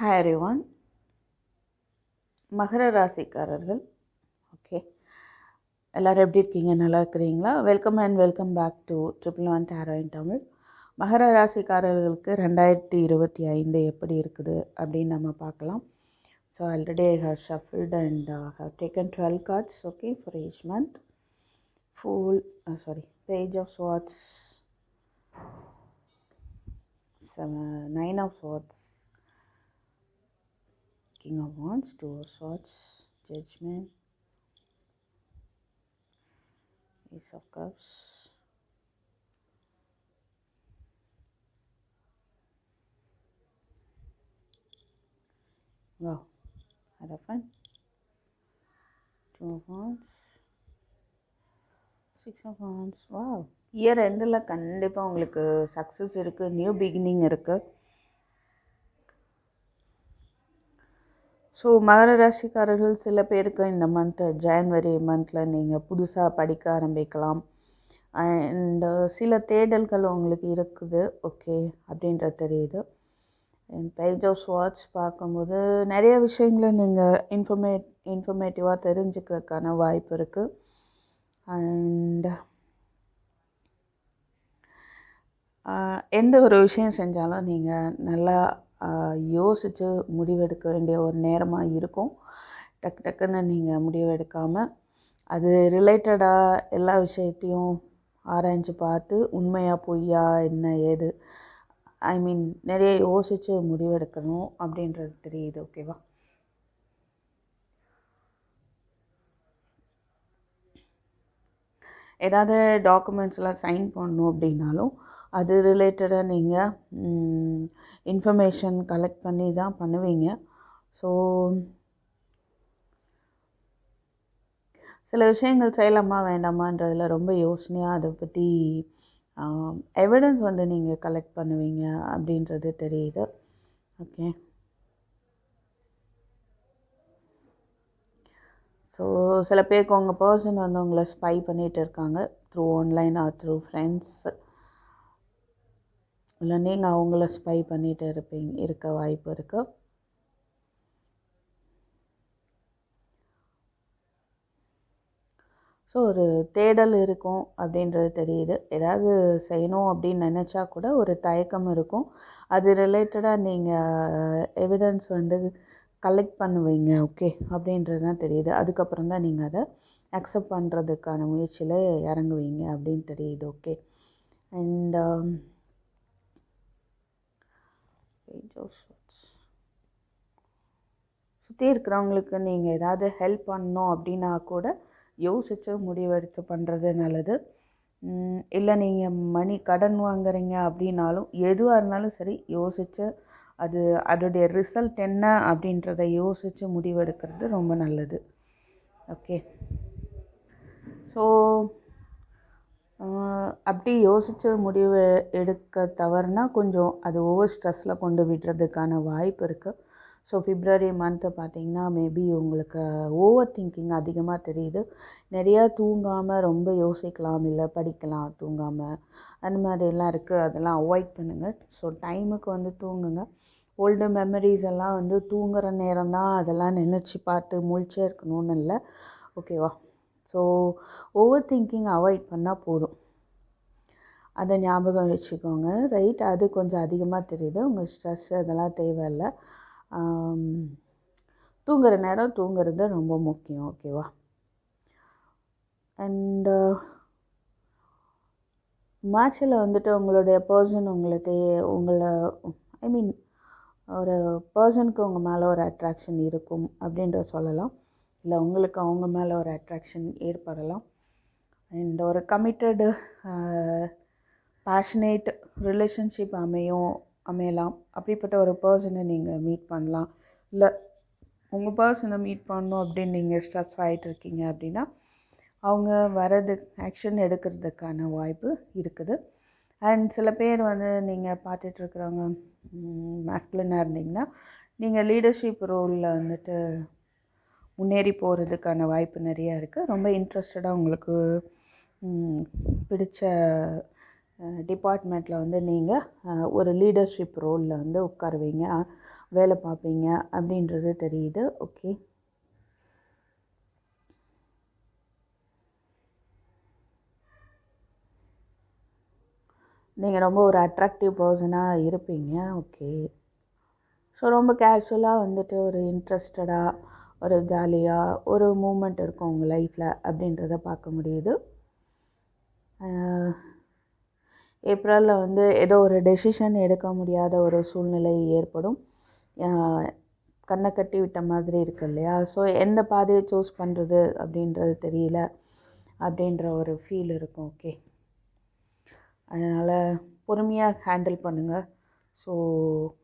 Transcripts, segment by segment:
Hi everyone மகர ராசிக்காரர்கள். Okay எல்லோரும் எப்படி இருக்கீங்க? நல்லா இருக்கிறீங்களா? Welcome and welcome back to triple one tarot in Tamil மகர ராசிக்காரர்களுக்கு ரெண்டாயிரத்தி இருபத்தி ஐந்து எப்படி இருக்குது அப்படின்னு நம்ம பார்க்கலாம். So already I have shuffled and have taken twelve cards okay for each month full sorry page of swords nine of swords King of Wands, Two of Swords, Judgment, Ace of Cups. Wow, had a fun. Two of Wands, Six of Wands. Wow, year எண்டில் கண்டிப்பாக உங்களுக்கு success இருக்குது new beginning இருக்குது so மகர ராசிக்காரர்கள் சில பேருக்கு இந்த month January மந்தில் நீங்கள் புதுசாக படிக்க ஆரம்பிக்கலாம். அண்ட் சில தேடல்கள் உங்களுக்கு இருக்குது. ஓகே அப்படின்ற தெரியுது. பேஜ் ஆஃப் வாட்ச் பார்க்கும்போது நிறைய விஷயங்களை நீங்கள் இன்ஃபர்மேட் இன்ஃபர்மேட்டிவாக தெரிஞ்சுக்கிறதுக்கான வாய்ப்பு இருக்குது அண்ட் எந்த ஒரு விஷயம் செஞ்சாலும் நீங்கள் நல்லா யோசித்து முடிவெடுக்க வேண்டிய ஒரு நேரமாக இருக்கும். டக்கு டக்குன்னு நீங்கள் முடிவெடுக்காமல் அது ரிலேட்டடாக எல்லா விஷயத்தையும் ஆராய்ஞ்சு பார்த்து உண்மையாக பொய்யா என்ன ஏது ஐ மீன் நிறைய யோசித்து முடிவெடுக்கணும் அப்படின்றது தெரியுது ஓகேவா ஏதாவது டாக்குமெண்ட்ஸ்லாம் சைன் பண்ணணும் அப்படின்னாலும் அது ரிலேட்டடாக நீங்கள் இன்ஃபர்மேஷன் கலெக்ட் பண்ணி தான் பண்ணுவீங்க. ஸோ சில விஷயங்கள் செய்யலாமா வேண்டாமான்றதில் ரொம்ப யோசனையாக அதை பற்றி எவிடன்ஸ் வந்து நீங்கள் கலெக்ட் பண்ணுவீங்க அப்படின்றது தெரியுது. ஓகே ஸோ சில பேருக்கு உங்கள் பர்சன் வந்து உங்களை ஸ்பை பண்ணிகிட்டு இருக்காங்க. Through online or through friends இல்லை நீங்கள் அவங்கள ஸ்பை பண்ணிகிட்டு இருப்பீங்க இருக்க வாய்ப்பு இருக்குது ஸோ ஒரு தேடல் இருக்கும் அப்படின்றது தெரியுது. ஏதாவது செய்யணும் அப்படின்னு நினச்சா கூட ஒரு தயக்கம் இருக்கும். அது ரிலேட்டடாக நீங்கள் எவிடன்ஸ் வந்து கலெக்ட் பண்ணுவீங்க. ஓகே அப்படின்றது தான் தெரியுது. அதுக்கப்புறம் தான் நீங்கள் அதை அக்செப்ட் பண்ணுறதுக்கான முயற்சியில் இறங்குவீங்க அப்படின்னு தெரியுது. ஓகே அண்ட் சுற்றி இருக்கிறவங்களுக்கு நீங்கள் ஏதாவது ஹெல்ப் பண்ணணும் அப்படின்னா கூட யோசித்து முடிவெடுத்து பண்ணுறது நல்லது. இல்லை நீங்கள் மணி கடன் வாங்குறீங்க அப்படின்னாலும் எதுவாக இருந்தாலும் சரி யோசித்து அது அதோடைய ரிசல்ட் என்ன அப்படின்றத யோசித்து முடிவெடுக்கிறது ரொம்ப நல்லது. ஓகே ஸோ அப்படி யோசித்து முடிவு எடுக்க தவறுனா கொஞ்சம் அது ஓவர் ஸ்ட்ரெஸ்ஸில் கொண்டு விடுறதுக்கான வாய்ப்பு இருக்குது ஸோ பிப்ரவரி மந்த்து பார்த்திங்கன்னா மேபி உங்களுக்கு ஓவர் திங்கிங் அதிகமாக தெரியுது. நிறையா தூங்காமல் ரொம்ப யோசிக்கலாம் இல்லை படிக்கலாம் தூங்காமல் அந்த மாதிரிலாம் இருக்குது அதெல்லாம் அவாய்ட் பண்ணுங்கள் ஸோ டைமுக்கு வந்து தூங்குங்க. ஓல்டு மெமரிஸ் எல்லாம் வந்து தூங்குகிற நேரம் தான். அதெல்லாம் நினச்சி பார்த்து முழிச்சே இருக்கணும்னு இல்லை. ஓகேவா ஸோ ஓவர் திங்கிங் அவாய்ட் பண்ணால் போதும். அதை ஞாபகம் வச்சுக்கோங்க. ரைட் அது கொஞ்சம் அதிகமாக தெரியுது. உங்கள் ஸ்ட்ரெஸ் அதெல்லாம் தேவையில்லை. தூங்குகிற நேரம் தூங்குறது ரொம்ப முக்கியம் ஓகேவா அண்டு uh, மேட்ச்சில் வந்துட்டு உங்களுடைய பர்சன் உங்களுக்கு உங்களை ஐ மீன் ஒரு பர்சனுக்கு உங்கள் மேலே ஒரு அட்ராக்ஷன் இருக்கும் அப்படின்ற சொல்லலாம். இல்லை உங்களுக்கு அவங்க மேலே ஒரு அட்ராக்ஷன் ஏற்படலாம். அண்ட் ஒரு கமிட்டடு பேஷனேட் ரிலேஷன்ஷிப் அமையும் அமையலாம். அப்படிப்பட்ட ஒரு பர்சனை நீங்கள் மீட் பண்ணலாம். இல்லை உங்கள் பர்சனை மீட் பண்ணணும் அப்படின்னு நீங்கள் ஸ்ட்ரெஸ் ஆகிட்டு இருக்கீங்க அப்படின்னா அவங்க வரது ஆக்ஷன் எடுக்கிறதுக்கான வாய்ப்பு இருக்குது. அண்ட் சில பேர் வந்து நீங்கள் பார்த்துட்ருக்குறவங்க மேஸ்குலனாக இருந்தீங்கன்னா நீங்கள் லீடர்ஷிப் ரோலில் வந்துட்டு முன்னேறி போகிறதுக்கான வாய்ப்பு நிறையா இருக்குது ரொம்ப இன்ட்ரெஸ்டடாக உங்களுக்கு பிடிச்ச டிபார்ட்மெண்ட்டில் வந்து நீங்கள் ஒரு லீடர்ஷிப் ரோலில் வந்து உட்காருவீங்க வேலை பார்ப்பீங்க அப்படின்றது தெரியுது. ஓகே நீங்கள் ரொம்ப ஒரு அட்ராக்டிவ் பர்சனாக இருப்பீங்க. ஓகே ஸோ ரொம்ப கேஷுவலாக வந்துட்டு ஒரு இன்ட்ரெஸ்டடாக ஒரு ஜாலியாக ஒரு மூமெண்ட் இருக்கும் உங்கள் லைஃப்பில் அப்படின்றத பார்க்க முடியுது. ஏப்ரலில் வந்து ஏதோ ஒரு டெசிஷன் எடுக்க முடியாத ஒரு சூழ்நிலை ஏற்படும். கண்ணை கட்டி விட்ட மாதிரி இருக்கு இல்லையா? ஸோ எந்த பாதையை சூஸ் பண்ணுறது அப்படின்றது தெரியல அப்படின்ற ஒரு ஃபீல் இருக்கும் ஓகே அதனால் பொறுமையாக ஹேண்டில் பண்ணுங்கள் ஸோ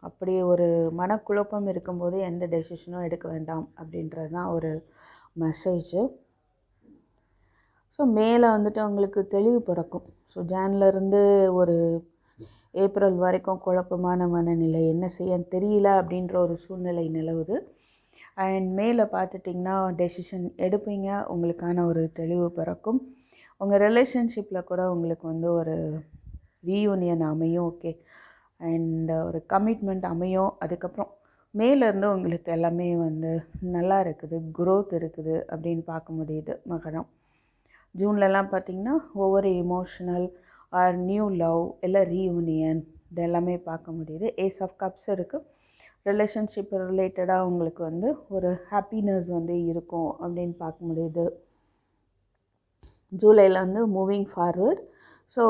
அப்படி ஒரு மனக்குழப்பம் இருக்கும்போது எந்த டெசிஷனும் எடுக்க வேண்டாம் அப்படின்றது தான் ஒரு மெசேஜு ஸோ மேலே வந்துட்டு உங்களுக்கு தெளிவு பிறக்கும். ஸோ ஜான்லேருந்து ஒரு ஏப்ரல் வரைக்கும் குழப்பமான மனநிலை என்ன செய்ய தெரியல அப்படின்ற ஒரு சூழ்நிலை நிலவுது. அண்ட் மேலே பார்த்துட்டிங்கன்னா டெசிஷன் எடுப்பீங்க. உங்களுக்கான ஒரு தெளிவு பிறக்கும். உங்கள் ரிலேஷன்ஷிப்பில் கூட உங்களுக்கு வந்து ஒரு ரீயூனியன் அமையும் ஓகே அண்ட் ஒரு கமிட்மெண்ட் அமையும். அதுக்கப்புறம் மேலேருந்து உங்களுக்கு எல்லாமே வந்து நல்லா இருக்குது க்ரோத் இருக்குது அப்படின்னு பார்க்க முடியுது மகரம். ஜூன்லலாம் பார்த்திங்கன்னா ஒவ்வொரு இமோஷனல் ஆர் நியூ லவ் இல்லை ரீயூனியன் இது எல்லாமே பார்க்க முடியுது. ஏஸ் ஆஃப் கப்ஸ் இருக்குது ரிலேஷன்ஷிப் ரிலேட்டடாக உங்களுக்கு வந்து ஒரு ஹாப்பினஸ் வந்து இருக்கும் அப்படின்னு பார்க்க முடியுது. ஜூலையில் வந்து மூவிங் ஃபார்வர்ட் ஸோ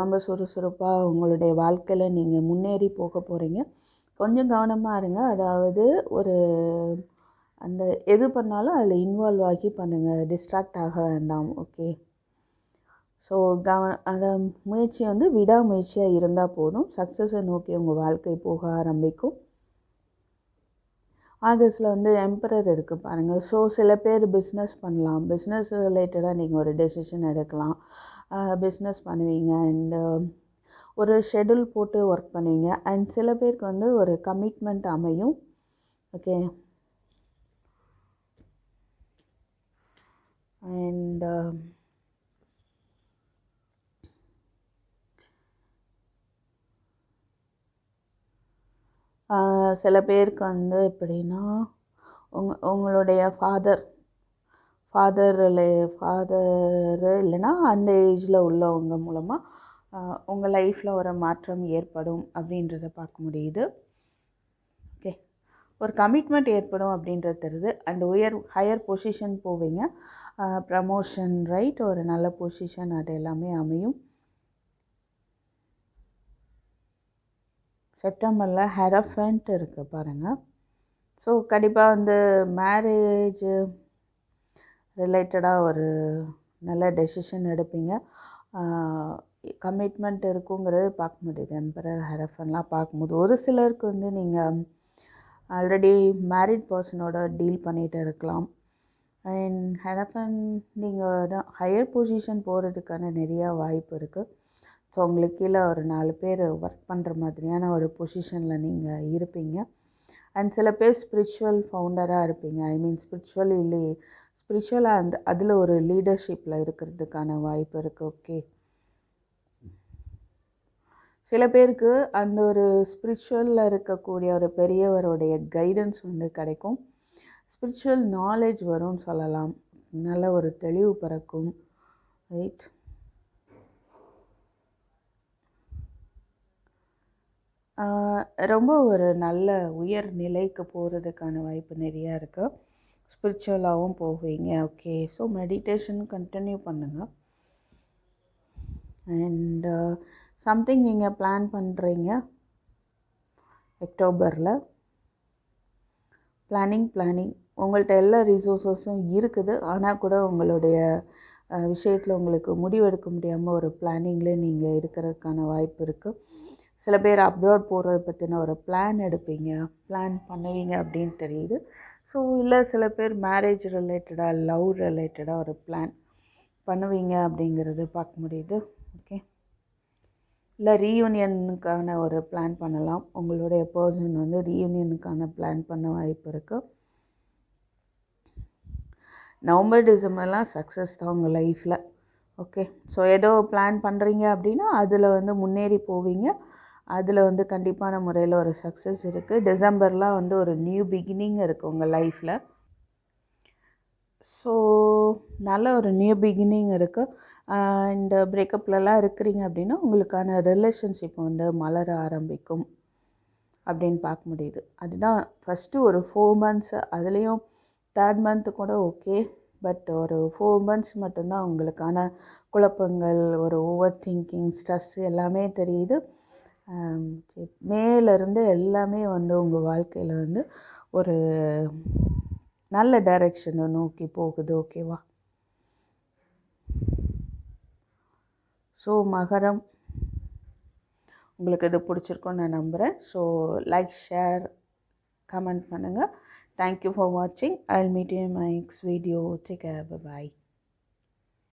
ரொம்ப சுறுசுறுப்பாக உங்களுடைய வாழ்க்கையில் நீங்கள் முன்னேறி போக போகிறீங்க கொஞ்சம் கவனமாக இருங்க. அதாவது ஒரு அந்த எது பண்ணாலும் அதில் இன்வால்வ் ஆகி பண்ணுங்கள் டிஸ்ட்ராக்ட் ஆக வேண்டாம். ஓகே ஸோ கவ அந்த முயற்சி வந்து விடாமுயற்சியாக இருந்தால் போதும். சக்ஸஸை நோக்கி உங்கள் வாழ்க்கை போக ஆரம்பிக்கும். ஆகஸ்ட்டில் வந்து எம்பரர் இருக்குது பாருங்கள் ஸோ சில பேர் பிஸ்னஸ் பண்ணலாம். பிஸ்னஸ் ரிலேட்டடாக நீங்கள் ஒரு டெசிஷன் எடுக்கலாம். பிஸ்னஸ் பண்ணுவீங்க. அண்டு ஒரு ஷெடியூல் போட்டு ஒர்க் பண்ணுவீங்க. அண்ட் சில பேருக்கு வந்து ஒரு கமிட்மெண்ட் அமையும். ஓகே அண்ட் um, சில பேருக்கு வந்து எப்படின்னா உங் உங்களுடைய ஃபாதர் ஃபாதர் ஃபாதரு இல்லைன்னா அந்த ஏஜில் உள்ளவங்க மூலமாக உங்கள் லைஃப்பில் ஒரு மாற்றம் ஏற்படும் அப்படின்றத பார்க்க முடியுது. ஒரு கமிட்மெண்ட் ஏற்படும் அப்படின்றது தெரியுது அண்ட் உயர் ஹையர் பொசிஷன் போவீங்க. ப்ரமோஷன் ரைட் ஒரு நல்ல பொசிஷன் அது எல்லாமே அமையும். செப்டம்பரில் ஹெரஃபண்ட் இருக்குது பாருங்கள் ஸோ கண்டிப்பாக வந்து மேரேஜ் ரிலேட்டடாக ஒரு நல்ல டெசிஷன் எடுப்பீங்க. கமிட்மெண்ட் இருக்குங்கிறது பார்க்க முடியுது. எம்பரர் ஹெரஃபன்லாம் பார்க்கும்போது ஒரு சிலருக்கு வந்து நீங்கள் ஆல்ரெடி மேரிட் பர்சனோட டீல் பண்ணிகிட்டு இருக்கலாம். அண்ட் ஹெரஃபன் நீங்கள் தான் ஹையர் பொசிஷன் போகிறதுக்கான நிறையா வாய்ப்பு இருக்குது ஸோ உங்களுக்கு கீழே ஒரு நாலு பேர் ஒர்க் பண்ணுற மாதிரியான ஒரு பொசிஷனில் நீங்கள் இருப்பீங்க. அண்ட் சில பேர் ஸ்பிரிச்சுவல் ஃபவுண்டராக இருப்பீங்க. ஐ மீன் ஸ்பிரிச்சுவல் இல்லை ஸ்பிரிச்சுவலாக அந்த அதில் ஒரு லீடர்ஷிப்பில் இருக்கிறதுக்கான வாய்ப்பு இருக்குது ஓகே சில பேருக்கு அந்த ஒரு ஸ்பிரிச்சுவலில் இருக்கக்கூடிய ஒரு பெரியவருடைய கைடன்ஸ் வந்து கிடைக்கும். ஸ்பிரிச்சுவல் நாலேஜ் வரும்னு சொல்லலாம். நல்ல ஒரு தெளிவு பிறக்கும். ரைட் ரொம்ப ஒரு நல்ல உயர் நிலைக்கு போகிறதுக்கான வாய்ப்பு நிறையா இருக்குது ஸ்பிரிச்சுவலாகவும் போவீங்க. ஓகே ஸோ மெடிடேஷன் கண்டினியூ பண்ணுங்கள் அண்டு சம்திங் நீங்கள் பிளான் பண்ணுறீங்க அக்டோபரில் பிளானிங் பிளானிங் உங்கள்கிட்ட எல்லா ரிசோர்ஸஸும் இருக்குது. ஆனால் கூட உங்களுடைய விஷயத்தில் உங்களுக்கு முடிவெடுக்க முடியாமல் ஒரு பிளானிங்கில் நீங்கள் இருக்கிறதுக்கான வாய்ப்பு இருக்குது சில பேர் அப்ராட் போகிறத பற்றின ஒரு பிளான் எடுப்பீங்க. பிளான் பண்ணுவீங்க அப்படின்னு தெரியுது. ஸோ இல்லை சில பேர் மேரேஜ் ரிலேட்டடாக லவ் ரிலேட்டடாக ஒரு பிளான் பண்ணுவீங்க அப்படிங்கிறது பார்க்க முடியுது. ஓகே இல்லை ரீயூனியனுக்கான ஒரு பிளான் பண்ணலாம். உங்களுடைய பர்சன் வந்து ரீயூனியனுக்கான பிளான் பண்ண வாய்ப்பு இருக்குது நவம்பர் டிசம்பர்லாம் சக்ஸஸ் தான் உங்கள் லைஃப்பில் ஓகே ஸோ ஏதோ பிளான் பண்ணுறீங்க அப்படின்னா அதில் வந்து முன்னேறி போவீங்க. அதில் வந்து கண்டிப்பான முறையில் ஒரு சக்ஸஸ் இருக்குது டிசம்பர்லாம் வந்து ஒரு நியூ பிகினிங் இருக்குது உங்கள் லைஃப்பில் ஸோ நல்ல ஒரு நியூ பிகினிங் இருக்குது அண்டு பிரேக்கப்லலாம் இருக்கிறீங்க அப்படின்னா உங்களுக்கான ரிலேஷன்ஷிப் வந்து மலர ஆரம்பிக்கும் அப்படின்னு பார்க்க முடியுது. அதுதான் ஃபஸ்ட்டு ஒரு ஃபோர் மந்த்ஸ் அதுலேயும் தேர்ட் மந்த்து கூட ஓகே பட் ஒரு ஃபோர் மந்த்ஸ் மட்டும்தான் உங்களுக்கான குழப்பங்கள் ஒரு ஓவர் திங்கிங் ஸ்ட்ரெஸ் எல்லாமே தெரியுது. சரி, மேலேருந்து எல்லாமே வந்து உங்கள் வாழ்க்கையில் வந்து ஒரு நல்ல டைரெக்ஷனை நோக்கி போகுது ஓகேவா ஸோ மகரம். உங்களுக்கு இது பிடிச்சிருக்கும்னு நான் நம்புகிறேன் ஸோ லைக் ஷேர் கமெண்ட் பண்ணுங்கள் தேங்க்யூ ஃபார் வாட்சிங் I meet you my next video take care bye